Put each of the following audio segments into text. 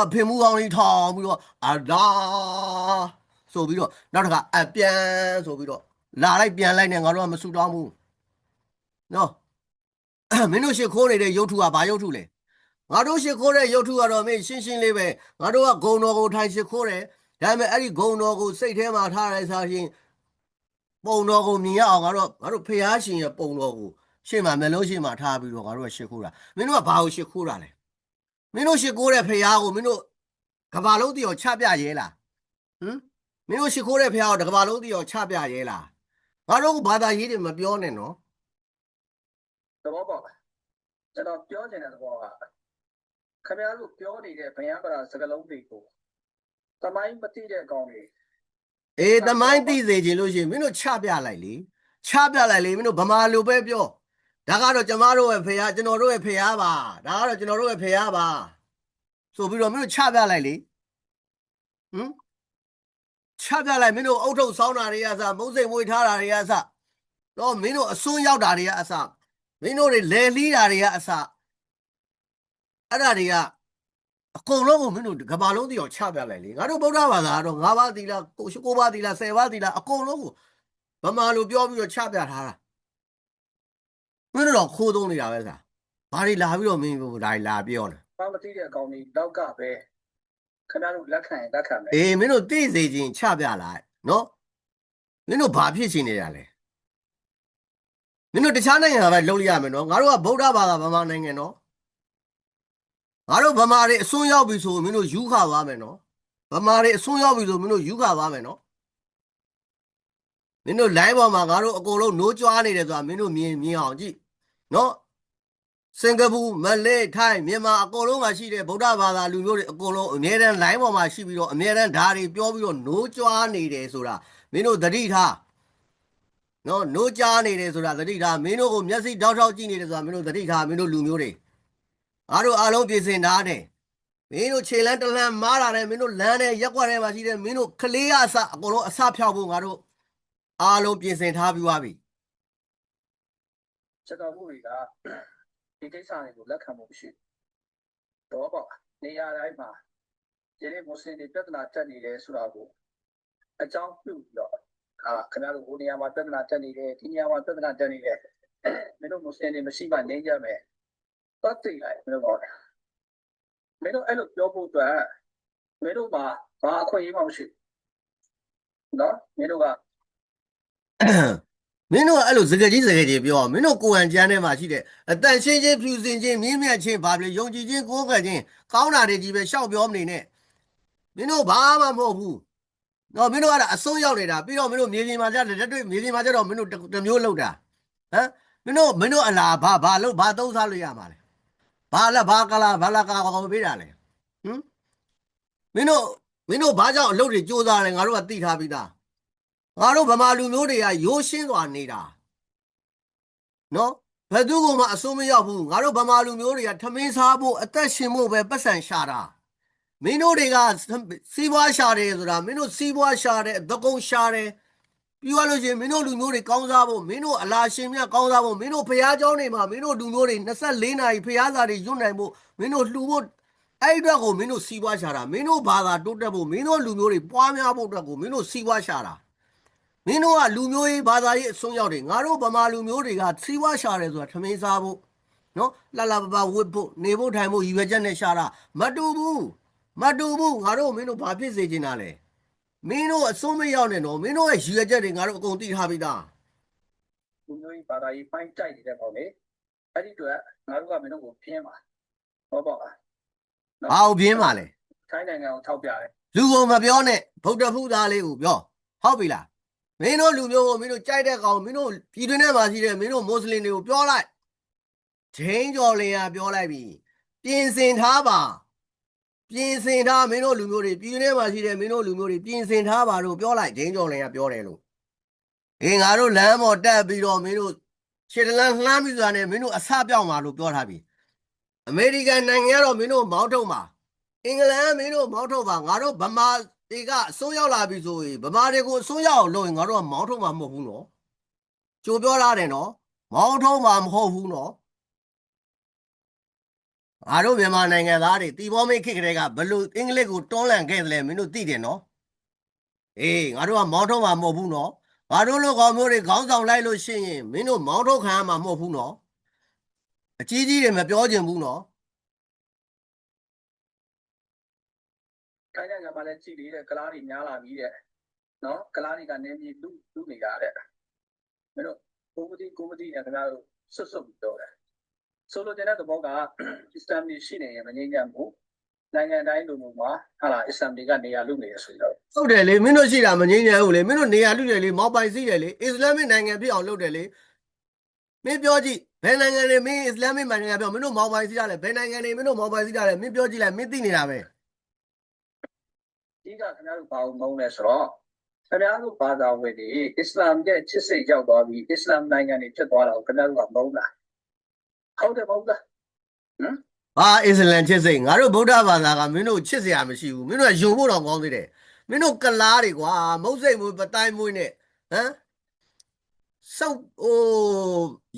တော့ဖင်မှုကောင်းလေးထောင်ပြီးတော့အဒါဆိုပြီးတော့နောက်တစ်ခါအပြန်ဆိုပြီးတော့လာလိုက်ပြန်လိုက်နဲ့ငါတို့ကမဆူတောင်းဘူးနော်မင်းတို့ရှ िख ိုးနေတဲ့ရုပ်ထုကဘာရုပ်ထုလဲငါတို့ရှ िख ိုးတဲ့ရုပ်ထုကတော့မင်းရှင်းရှင်းလေးပဲငါတို့ကဂုံတော်ကိုထိုင်ရှ िख ိုးတယ်ဒါပေမဲ့အဲ့ဒီဂုံတော်ကိုစိတ်ထဲမှာထားလိုက်စားရင်ပုံတော်ကိုမြင်ရအောင်ငါတို့ငါတို့ဖျားရှင်ရဲ့ပုံတော်ကိုရှေ့မှာမျက်လုံးရှေ့မှာထားပြီးတော့ငါတို့ကရှ िख ိုးတာမင်းတို့ကဘာကိုရှ िख ိုးတာလဲ မင်းတို့ရှ िख ိုးတဲ့ဖះကိုမင်းတို့ကဘာလုံးတီရောချပြရဲလားဟမ်မင်းတို့ရှ िख ိုးတဲ့ဖះကိုတကဘာလုံးတီရောချပြရဲလားငါတို့ကဘာသာရေးတွေမပြောနဲ့နော်သဘောပေါက်လားကျွန်တော်ပြောချင်တဲ့သဘောကခင်ဗျားတို့ပြောနေတဲ့ဗယံပရာစကလုံးတွေကိုသမိုင်းမသိတဲ့ကောင်တွေအေးသမိုင်းသိစေခြင်းလို့ရှိရင်မင်းတို့ချပြလိုက်လေချပြလိုက်လေမင်းတို့ဗမာလိုပဲပြော ဒါကတော့ကျမတို့ရဲ့ဖះကျွန်တော်တို့ရဲ့ဖះပါဒါကတော့ကျွန်တော်တို့ရဲ့ဖះပါဆိုပြီးတော့မင်းတို့ချပြလိုက်လေဟမ်ချပြလိုက်မင်းတို့အုတ်ထုတ်ဆောင်းတာတွေကစမုံစိမ်မွေထားတာတွေကစတော့မင်းတို့အစွန်းရောက်တာတွေကအစမင်းတို့တွေလဲလှီးတာတွေကအစအဲ့ဒါတွေကအကုန်လုံးကိုမင်းတို့ကဘာလုံးတည်အောင်ချပြလိုက်လေငါတို့ဗုဒ္ဓဘာသာကတော့၅ပါးသီလကိုကိုးပါးသီလ၁၀ပါးသီလအကုန်လုံးကိုဗမာလိုပြောပြီးတော့ချပြထားတာ မင်းတို့တော့ခိုးသုံးနေတာပဲစာဘာတွေလာပြီးတော့မင်းတို့ဒါတွေလာပြောနေဘာမသိတဲ့ကောင်တွေတောက်ကပဲခင်ဗျားတို့လက်ခံရင်လက်ခံမယ်အေးမင်းတို့သိစေခြင်းချပြလိုက်နော်မင်းတို့ဘာဖြစ်ချင်နေတာလဲမင်းတို့တခြားနိုင်ငံကပဲလုပ်လို့ရမယ်နော်ငါတို့ကဗုဒ္ဓဘာသာဗမာနိုင်ငံနော်ငါတို့ဗမာတွေအစွန်းရောက်ပြီဆိုရင်မင်းတို့ယူခသွားမယ်နော်ဗမာတွေအစွန်းရောက်ပြီဆိုမင်းတို့ယူခသွားမယ်နော်မင်းတို့ line ပေါ်မှာငါတို့အကုန်လုံးနိုးကြွားနေတယ်ဆိုတာမင်းတို့မြင်မြင်အောင်ကြည့် နော်စင်ကာပူမလေးထိုင်းမြန်မာအကုန်လုံးမှာရှိတဲ့ဗုဒ္ဓဘာသာလူမျိုးတွေအကုန်လုံးအများတန်း line ပေါ်မှာရှိပြီးတော့အများတန်းဓာတ်တွေပြောပြီးတော့နိုးကြွားနေတယ်ဆိုတာမင်းတို့သတိထားနော်နိုးကြားနေတယ်ဆိုတာသတိထားမင်းတို့ကိုမျက်စိတောက်တောက်ကြည့်နေတယ်ဆိုတာမင်းတို့သတိထားမင်းတို့လူမျိုးတွေငါတို့အားလုံးပြင်ဆင်ထားတယ်မင်းတို့ခြေလန်းတလန်းမားလာတယ်မင်းတို့လမ်းထဲရက်ွက်ထဲမှာရှိတယ်မင်းတို့ကလေးအစအကုန်လုံးအစဖြောက်ဖို့ငါတို့အားလုံးပြင်ဆင်ထားပြီးသွားပြီ ချက်တော်မှုတွေကဒီကိစ္စတွေကိုလက်ခံမှုမရှိဘူးသဘောပေါက်လားနေရာတိုင်းမှာဒီနေ့မွတ်စလင်တွေပြဿနာတက်နေတယ်ဆိုတာကိုအကြောင်းပြုပြီးတော့အာခင်ဗျားတို့ဟိုနေရာမှာပြဿနာတက်နေတယ်ဒီနေရာမှာပြဿနာတက်နေတယ်မင်းတို့မွတ်စလင်တွေမရှိမှနေကြမယ်သတ်သိလိုက်မင်းတို့ပြောတယ်မင်းတို့အဲ့လိုပြောဖို့အတွက်မင်းတို့မှာဘာအခွင့်အရေးမှမရှိဘူးနော်မင်းတို့က မင်းတို့ကအဲ့လိုစကားကြီးစကားကြီးပြောမင်းတို့ကိုယ်ဟန်ကျမ်းထဲမှာရှိတဲ့အတန်ရှင်းချင်းဖြူစင်ချင်းမြင်းမြတ်ချင်းဘာဖြစ်လဲယုံကြည်ချင်းကိုးကွယ်ချင်းကောင်းတာတွေကြီးပဲရှောက်ပြောမနေနဲ့မင်းတို့ဘာမှမဟုတ်ဘူးတော့မင်းတို့ကလည်းအဆုံးရောက်နေတာပြီးတော့မင်းတို့မြေပြင်မှာကြတဲ့တွေ့မြေပြင်မှာကြတော့မင်းတို့တစ်မျိုးလောက်တာဟမ်မင်းတို့မင်းတို့အလားဘာဘာလို့ဘာသုံးစားလို့ရမှာလဲဘာလဲဘာကလာဘာလာကာကောင်ပေးတာလဲဟမ်မင်းတို့မင်းတို့ဘာကြောင့်အလုပ်တွေကြိုးစားလဲငါတို့ကသိထားပြီးသား ငါတို့ဗမာလူမျိုးတွေကရိုးရှင်းစွာနေတာနော်ဘယ်သူကမှအစိုးမရောက်ဘူးငါတို့ဗမာလူမျိုးတွေကထမင်းစားဖို့အသက်ရှင်ဖို့ပဲပတ်စံရှာတာမင်းတို့တွေကစီးပွားရှာတယ်ဆိုတာမင်းတို့စီးပွားရှာတယ်သကုံရှာတယ်ပြီးသွားလို့ရှိရင်မင်းတို့လူမျိုးတွေကောင်းစားဖို့မင်းတို့အလားရှင်မြတ်ကောင်းစားဖို့မင်းတို့ဖျားเจ้าတွေမှာမင်းတို့လူမျိုးတွေ24နာရီဖျားစာတွေညွတ်နိုင်ဖို့မင်းတို့လှူဖို့အဲ့အတွက်ကိုမင်းတို့စီးပွားရှာတာမင်းတို့ဘာသာတိုးတက်ဖို့မင်းတို့လူမျိုးတွေပွားများဖို့အတွက်ကိုမင်းတို့စီးပွားရှာတာ မင်းတို့ကလူမျိုးရေးဘာသာရေးအစွန်းရောက်တွေငါတို့ဗမာလူမျိုးတွေကစီးပွားရှာတယ်ဆိုတာထမင်းစားဖို့နော်လှလှပပဝတ်ဖို့နေဖို့ထိုင်ဖို့ရည်ရွယ်ချက်နဲ့ရှာတာမတူဘူးမတူဘူးငါတို့မင်းတို့ဘာဖြစ်စေချင်တာလဲမင်းတို့အစွန်းမရောက်နဲ့နော်မင်းတို့ရဲ့ရည်ရွယ်ချက်တွေငါတို့အကုန်သိထားပြီးသားလူမျိုးကြီးဘာသာရေးပိုင်းကြိုက်နေတဲ့ကောင်လေအဲ့ဒီတော့ငါတို့ကမင်းတို့ကိုပြင်းပါဟောပေါ့လားဘာကိုပြင်းပါလဲထိုင်းနိုင်ငံကိုထောက်ပြတယ်လူကိုမပြောနဲ့ဗုဒ္ဓဖူသားလေးကိုပြောဟုတ်ပြီလား မင်းတို့လူမျိုးကိုမင်းတို့ကြိုက်တဲ့ကောင်မင်းတို့ပြည်တွင်းထဲမှာရှိတဲ့မင်းတို့မွတ်စလင်တွေကိုပြောလိုက်ချင်းကျော်လင်ကပြောလိုက်ပြီပြင်ဆင်ထားပါပြင်ဆင်ထားမင်းတို့လူမျိုးတွေပြည်တွင်းထဲမှာရှိတဲ့မင်းတို့လူမျိုးတွေပြင်ဆင်ထားပါလို့ပြောလိုက်ချင်းကျော်လင်ကပြောတယ်လို့အေးငါတို့လမ်းပေါ်တက်ပြီးတော့မင်းတို့ခြေတလန်းလှမ်းပြီးဆိုတာနဲ့မင်းတို့အစပြောင်းပါလို့ပြောထားပြီအမေရိကန်နိုင်ငံကတော့မင်းတို့မောင်းထုတ်ပါအင်္ဂလန်မင်းတို့မောင်းထုတ်ပါငါတို့ဗမာ တွေကအစိုးရောက်လာပြီဆိုရင်ဗမာတွေကိုအစိုးရအောင်လုပ်ရင်ငါတို့ကမောင်းထုတ်မှာမဟုတ်ဘူးနော်ကြိုပြောရတယ်နော်မောင်းထုတ်မှာမဟုတ်ဘူးနော်ငါတို့မြန်မာနိုင်ငံသားတွေတီဘောမိတ်ခေတ်ကလေးကဘလို့အင်္ဂလိပ်ကိုတွန်းလှန်ခဲ့တယ်လဲမင်းတို့သိတယ်နော်အေးငါတို့ကမောင်းထုတ်မှာမဟုတ်ဘူးနော်ငါတို့လိုကောင်မျိုးတွေခေါင်းဆောင်လိုက်လို့ရှိရင်မင်းတို့မောင်းထုတ်ခံရမှာမဟုတ်ဘူးနော်အကြီးကြီးတွေမပြောချင်ဘူးနော် ခိုင်းတဲ့ကမှလည်းကြည်လေးတဲ့ကလားတွေများလာပြီးတဲ့နော်ကလားတွေကနေမြေလူလူနေရတဲ့မင်းတို့ကိုမတီကိုမတီနဲ့ခင်ဗျားတို့ဆွတ်ဆွတ်ပြီးတော့တယ်ဆိုလိုတဲ့သဘောကအစ္စလာမ်ကြီးရှိနေရင်မငြိမ်းချမ်းဘူးနိုင်ငံတိုင်းလူမျိုးမှာဟာလာအစ္စလာမ်တွေကနေရာလူနေရဆိုတော့ဟုတ်တယ်လေမင်းတို့ရှိတာမငြိမ်းချမ်းဘူးလေမင်းတို့နေရာလူတယ်လေမောက်ပိုင်စီးတယ်လေအစ္စလာမစ်နိုင်ငံဖြစ်အောင်လုပ်တယ်လေမင်းပြောကြည့်ဘယ်နိုင်ငံတွေမင်းအစ္စလာမစ်နိုင်ငံပြောမင်းတို့မောက်ပိုင်စီးရတယ်ဘယ်နိုင်ငံတွေမင်းတို့မောက်ပိုင်စီးရတယ်မင်းပြောကြည့်လိုက်မင်းသိနေတာပဲ ဒီကခင်ဗျားတို့ဘာလို့မုန်းလဲဆိုတော့ခင်ဗျားတို့ဘာသာဝင်တွေအစ္စလာမ်ရဲ့ချစ်စိတ်ရောက်သွားပြီးအစ္စလာမ်နိုင်ငံတွေဖြစ်သွားတာကိုခင်ဗျားတို့ကမုန်းတာဟုတ်တယ်မဟုတ်လားဟာအစ္စလမ်ချစ်စိတ်ငါတို့ဗုဒ္ဓဘာသာကမင်းတို့ချစ်စရာမရှိဘူးမင်းတို့ကယုံဖို့တော့ကောင်းသေးတယ်မင်းတို့ကလားတွေကွာမုတ်စိတ်မွေးပတိုင်းမွေးနဲ့ဟမ်စောက်ဟို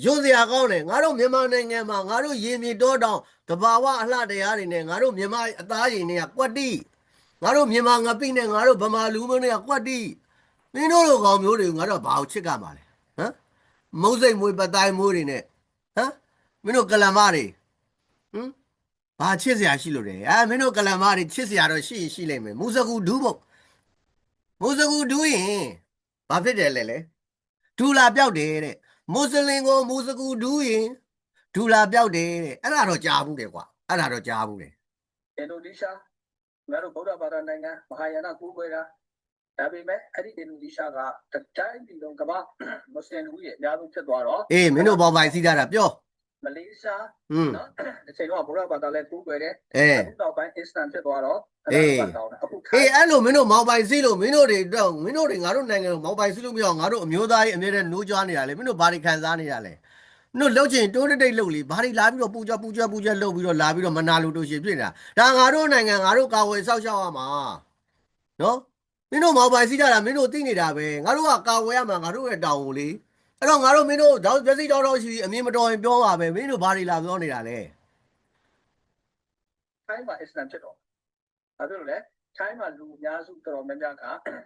ယုံစရာကောင်းတယ်ငါတို့မြန်မာနိုင်ငံမှာငါတို့ရေမြေတောတောင်တဘာဝအလှတရားတွေနဲ့ငါတို့မြန်မာအသားရည်တွေကကွက်တိ ငါတို့မြန်မာငပိနဲ့ငါတို့ဗမာလူမျိုးတွေကကွက်တိမင်းတို့လိုကောင်မျိုးတွေကိုငါတို့ကဘာကိုချစ်ကမှာလဲဟမ်မုတ်စိတ်မွေးပတိုင်းမွေးတွေနဲ့ဟမ်မင်းတို့ကလမတွေဟမ်ဘာချစ်စရာရှိလို့လဲအဲမင်းတို့ကလန်မတွေချစ်စရာတော့ရှိရင်ရှိလိမ့်မယ်မူစကူဒူးဖို့မူစကူဒူးရင်ဘာဖြစ်တယ်လဲလဲဒူလာပြောက်တယ်တဲ့မွတ်စလင်ကိုမူစကူဒူးရင်ဒူလာပြောက်တယ်တဲ့အဲ့ဒါတော့ကြားဘူးတယ်ကွာအဲ့ဒါတော့ကြားဘူးတယ်အင်ဒိုနီးရှား ငါတို့ဗုဒ္ဓဘာသာနိုင်ငံမဟာယာနကိုးကွယ်တာဒါပေမဲ့အဲ့ဒီအင်ဒိုနီးရှားကတတိုင်းပြည်လုံးကမ္ဘာမွတ်စလင်လူကြီးအများဆုံးဖြစ်သွားတော့အေးမင်းတို့ဘောင်ပိုင်စီးတာတာပြောမလေးရှားဟွန်းနော်ဒီချိန်တော့ဗုဒ္ဓဘာသာလည်းကိုးကွယ်တယ်အဲအခုနောက်ပိုင်းအစ္စလမ်ဖြစ်သွားတော့အေးအခုအေးအဲ့လိုမင်းတို့မောင်ပိုင်စီးလို့မင်းတို့တွေတော့မင်းတို့တွေငါတို့နိုင်ငံကိုမောင်ပိုင်စီးလို့မရအောင်ငါတို့အမျိုးသားကြီးအမြဲတမ်းနှိုးကြွားနေတာလေမင်းတို့ဘာတွေခံစားနေတာလဲ မင်းတို့လှုပ်ချင်တိုးတိတ်တိတ်လှုပ်လေဘာတွေလာပြီးတော့ပူကြပူကြပူကြလှုပ်ပြီးတော့လာပြီးတော့မနာလို့တို့ရှင်ဖြစ်နေတာဒါငါတို့နိုင်ငံငါတို့ကာဝယ်ဆောက်ရှောက်ရမှာနော်မင်းတို့မောင်ပိုင်စီးကြတာမင်းတို့သိနေတာပဲငါတို့ကကာဝယ်ရမှာငါတို့ရဲ့တောင်းကိုလေအဲ့တော့ငါတို့မင်းတို့တော့မျက်စိတောက်တော့ရှိပြီးအမြင်မတော်ရင်ပြောပါပဲမင်းတို့ဘာတွေလာပြောနေတာလဲထိုင်းမှာအစ္စလမ်ဖြစ်တော့ဘာဖြစ်လို့လဲထိုင်းမှာလူအများစုတော်တော်များများက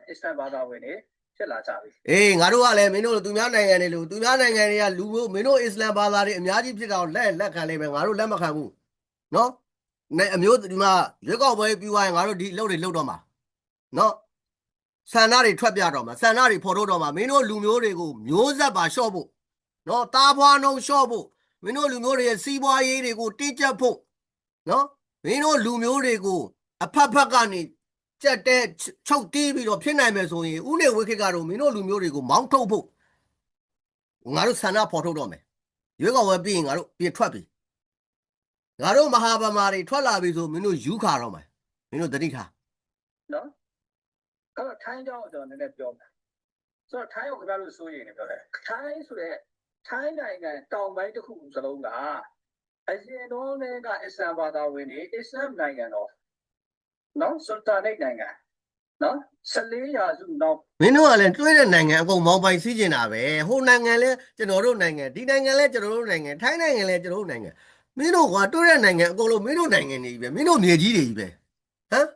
အစ္စလမ်ဘာသာဝင်တွေ ဖြစ်လာကြပြီအေးငါတို့ကလည်းမင်းတို့သူများနိုင်ငံတွေလို့သူများနိုင်ငံတွေကလူမျိုးမင်းတို့အစ္စလမ်ဘာသာတွေအများကြီးဖြစ်တော့လက်လက်ခံလိမ့်မယ်ငါတို့လက်မခံဘူးနော်နဲ့အမျိုးဒီမှာရွက်ကောက်ပွဲပြီးသွားရင်ငါတို့ဒီလှုပ်တွေလှုပ်တော့မှာနော်ဆန္ဒတွေထွက်ပြတော့မှာဆန္ဒတွေဖော်ထုတ်တော့မှာမင်းတို့လူမျိုးတွေကိုမျိုးဆက်ပါလျှော့ဖို့နော်တားဖွားနှုံလျှော့ဖို့မင်းတို့လူမျိုးတွေရဲ့စီးပွားရေးတွေကိုတင်းကျပ်ဖို့နော်မင်းတို့လူမျိုးတွေကိုအဖက်ဖက်ကနေ ကြက်တဲ့ချုပ်တီးပြီးတော့ဖြစ်နိုင်မယ်ဆိုရင်ဥနေဝိခေတ်ကတော့မင်းတို့လူမျိုးတွေကိုမောင်းထုတ်ဖို့ငါတို့ဆန္ဒဖော်ထုတ်တော့မယ်ရွေးကောက်ပွဲပြီးရင်ငါတို့ပြင်ထွက်ပြီငါတို့မဟာဗမာတွေထွက်လာပြီဆိုမင်းတို့ယူခါတော့မယ်မင်းတို့တတိထားနော်အဲ့တော့ထိုင်းကြောင်းကျွန်တော်နည်းနည်းပြောမယ်ဆိုတော့ထိုင်းကိုခင်ဗျားတို့စိုးရိမ်နေပြောတယ်ထိုင်းဆိုတဲ့ထိုင်းနိုင်ငံတောင်ပိုင်းတစ်ခုစလုံးကအရင်တော့လည်းကအစ္စလမ်ဘာသာဝင်တွေအစ္စလမ်နိုင်ငံတော့ နော်စလတာနိတ်နိုင်ငံနော်14ရာစုနောက်မင်းတို့ကလည်းတွေးတဲ့နိုင်ငံအကုန်မောင်းပိုင်စီးကျင်တာပဲဟိုနိုင်ငံလဲကျွန်တော်တို့နိုင်ငံဒီနိုင်ငံလဲကျွန်တော်တို့နိုင်ငံထိုင်းနိုင်ငံလဲကျွန်တော်တို့နိုင်ငံမင်းတို့ကတွေးတဲ့နိုင်ငံအကုန်လုံးမင်းတို့နိုင်ငံတွေကြီးပဲမင်းတို့မြေကြီးတွေကြီးပဲဟမ်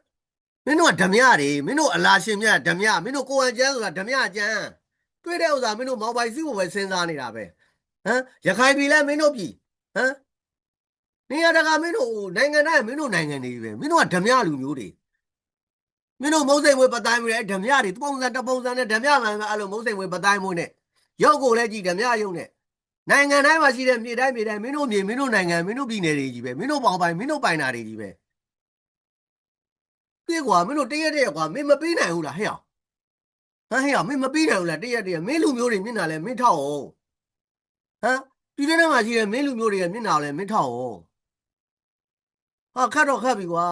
မင်းတို့ကဓမြတွေမင်းတို့အလာရှင်မြတ်ဓမြမင်းတို့ကိုယ်အကျန်းဆိုတာဓမြကျန်းတွေးတဲ့ဥစ္စာမင်းတို့မောင်းပိုင်စီးဖို့ပဲစဉ်းစားနေတာပဲဟမ်ရခိုင်ပြည်လဲမင်းတို့ပြည်ဟမ် နေရာတကာမင်းတို့နိုင်ငံတိုင်းမင်းတို့နိုင်ငံတွေကြီးပဲမင်းတို့ကဓမြလူမျိုးတွေမင်းတို့မုံစိမ်ဝေပတိုင်းမွေးတဲ့ဓမြတွေပုံစံတစ်ပုံစံနဲ့ဓမြမှန်မှန်အဲ့လိုမုံစိမ်ဝေပတိုင်းမွေးနဲ့ရုပ်ကိုလည်းကြည့်ဓမြရုပ်နဲ့နိုင်ငံတိုင်းမှာရှိတဲ့မြေတိုင်းမြေတိုင်းမင်းတို့မြေမင်းတို့နိုင်ငံမင်းတို့ပြည်နယ်တွေကြီးပဲမင်းတို့ပေါင်ပိုင်မင်းတို့ပိုင်တာတွေကြီးပဲပြေကွာမင်းတို့တရက်တရက်ကွာမင်းမပေးနိုင်ဘူးလားဟဲ့အောင်ဟမ်ဟဲ့အောင်မင်းမပေးနိုင်ဘူးလားတရက်တရက်မင်းလူမျိုးတွေမျက်နှာလဲမင်းထောက်အောင်ဟမ်ပြည်ထဲမှာရှိတဲ့မင်းလူမျိုးတွေရဲ့မျက်နှာလဲမင်းထောက်အောင် ဟာခတ်တော့ခတ်ပြီကွာ